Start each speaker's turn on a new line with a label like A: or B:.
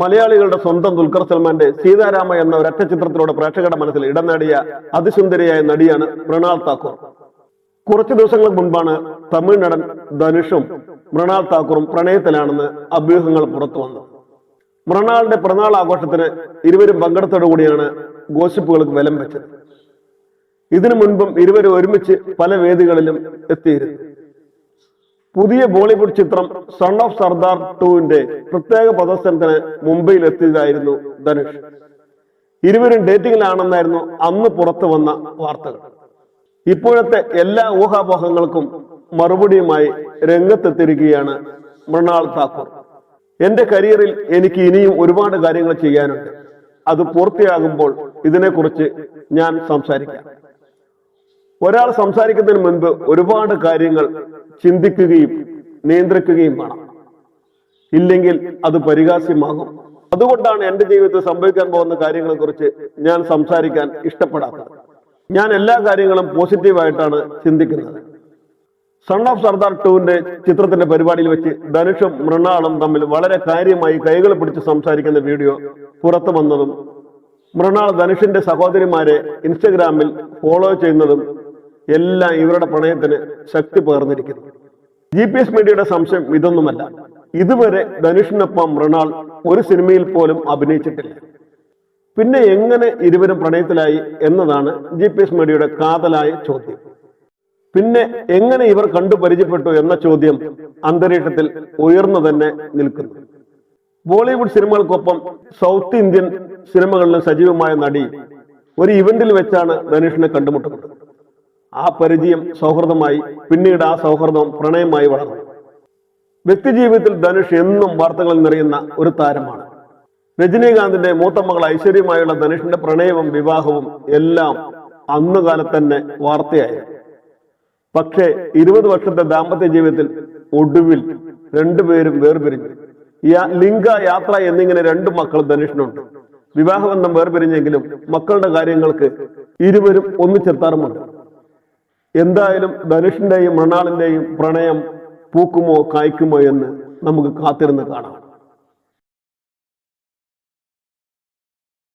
A: മലയാളികളുടെ സ്വന്തം ദുൽഖർ സൽമാന്റെ സീതാരാമ എന്ന ഒരൊറ്റ ചിത്രത്തിലൂടെ പ്രേക്ഷകരുടെ മനസ്സിൽ ഇടം നേടിയ അതിസുന്ദരിയായ നടിയാണ് മൃണാൾ താക്കൂർ. കുറച്ചു ദിവസങ്ങൾക്ക് മുൻപാണ് തമിഴ് നടൻ ധനുഷും മൃണാൾ താക്കൂറും പ്രണയത്തിലാണെന്ന് അഭ്യൂഹങ്ങൾ പുറത്തു വന്നു മൃണാളിന്റെ പിറന്നാൾ ആഘോഷത്തിന് ഇരുവരും പങ്കെടുത്തോടുകൂടിയാണ് ഗോസിപ്പുകൾക്ക് വിലം വെച്ചത്. ഇതിനു മുൻപും ഇരുവരും ഒരുമിച്ച് പല വേദികളിലും എത്തിയിരുന്നു. പുതിയ ബോളിവുഡ് ചിത്രം സൺ ഓഫ് സർദാർ ടുവിന്റെ പ്രത്യേക പ്രദർശനത്തിന് മുംബൈയിൽ എത്തിയതായിരുന്നു ധനുഷ്. ഇരുവരും ഡേറ്റിംഗിലാണെന്നായിരുന്നു അന്ന് പുറത്തു വന്ന വാർത്തകൾ. ഇപ്പോഴത്തെ എല്ലാ ഊഹാപോഹങ്ങൾക്കും മറുപടിയുമായി രംഗത്തെത്തിയിരിക്കുകയാണ് മൃണാൾ താക്കൂർ. എന്റെ കരിയറിൽ എനിക്ക് ഇനിയും ഒരുപാട് കാര്യങ്ങൾ ചെയ്യാനുണ്ട്. അത് പൂർത്തിയാകുമ്പോൾ ഇതിനെക്കുറിച്ച് ഞാൻ സംസാരിക്കാം. ഒരാൾ സംസാരിക്കുന്നതിന് മുൻപ് ഒരുപാട് കാര്യങ്ങൾ ചിന്തിക്കുകയും നിയന്ത്രിക്കുകയും വേണം. ഇല്ലെങ്കിൽ അത് പരിഹാസ്യമാകും. അതുകൊണ്ടാണ് എന്റെ ജീവിതത്തിൽ സംഭവിക്കാൻ പോകുന്ന കാര്യങ്ങളെ കുറിച്ച് ഞാൻ സംസാരിക്കാൻ ഇഷ്ടപ്പെടാത്തത്. ഞാൻ എല്ലാ കാര്യങ്ങളും പോസിറ്റീവായിട്ടാണ് ചിന്തിക്കുന്നത്. സൺ ഓഫ് സർദാർ ടൂവിന്റെ ചിത്രത്തിന്റെ പരിപാടിയിൽ വെച്ച് ധനുഷും മൃണാളും തമ്മിൽ വളരെ കാര്യമായി കൈകൾ പിടിച്ച് സംസാരിക്കുന്ന വീഡിയോ പുറത്തു വന്നതും മൃണാൾ ധനുഷിന്റെ സഹോദരിമാരെ ഇൻസ്റ്റഗ്രാമിൽ ഫോളോ ചെയ്യുന്നതും എല്ലാം ഇവരുടെ പ്രണയത്തിന് ശക്തി പകർന്നിരിക്കുന്നു. ജി പി എസ് മീഡിയയുടെ സംശയം ഇതൊന്നുമല്ല. ഇതുവരെ ധനുഷിനൊപ്പം മൃണാൾ ഒരു സിനിമയിൽ പോലും അഭിനയിച്ചിട്ടില്ല. പിന്നെ എങ്ങനെ ഇരുവരും പ്രണയത്തിലായി എന്നതാണ് ജി പി എസ് മീഡിയയുടെ കാതലായ ചോദ്യം. പിന്നെ എങ്ങനെ ഇവർ കണ്ടു പരിചയപ്പെട്ടു എന്ന ചോദ്യം അന്തരീക്ഷത്തിൽ ഉയർന്നു തന്നെ നിൽക്കുന്നു. ബോളിവുഡ് സിനിമകൾക്കൊപ്പം സൗത്ത് ഇന്ത്യൻ സിനിമകളിലും സജീവമായ നടി ഒരു ഇവന്റിൽ വെച്ചാണ് ധനുഷിനെ കണ്ടുമുട്ടുന്നത്. ആ പരിചയം സൗഹൃദമായി പിന്നീട് ആ സൗഹൃദം പ്രണയമായി വളർന്നു. വ്യക്തിജീവിതത്തിൽ ധനുഷ് എന്നും വാർത്തകളിൽ നിറയുന്ന ഒരു താരമാണ്. രജനീകാന്തിന്റെ മൂത്ത മകൾ ഐശ്വര്യമായുള്ള ധനുഷിന്റെ പ്രണയവും വിവാഹവും എല്ലാം അന്ന് കാലത്ത് തന്നെ വാർത്തയായി. പക്ഷേ ഇരുപത് വർഷത്തെ ദാമ്പത്യ ജീവിതത്തിൽ ഒടുവിൽ രണ്ടുപേരും വേർപിരിഞ്ഞു. ലിംഗ യാത്ര എന്നിങ്ങനെ രണ്ട് മക്കൾ ധനുഷിനുണ്ട്. വിവാഹബന്ധം വേർപിരിഞ്ഞെങ്കിലും മക്കളുടെ കാര്യങ്ങൾക്ക് ഇരുവരും ഒന്നിച്ചെത്താറുമുണ്ട് എന്തായാലും ധനുഷിന്റെയും മൃണാളിന്റെയും പ്രണയം പൂക്കുമോ കായ്ക്കുമോ എന്ന് നമുക്ക് കാത്തിരുന്ന് കാണാം.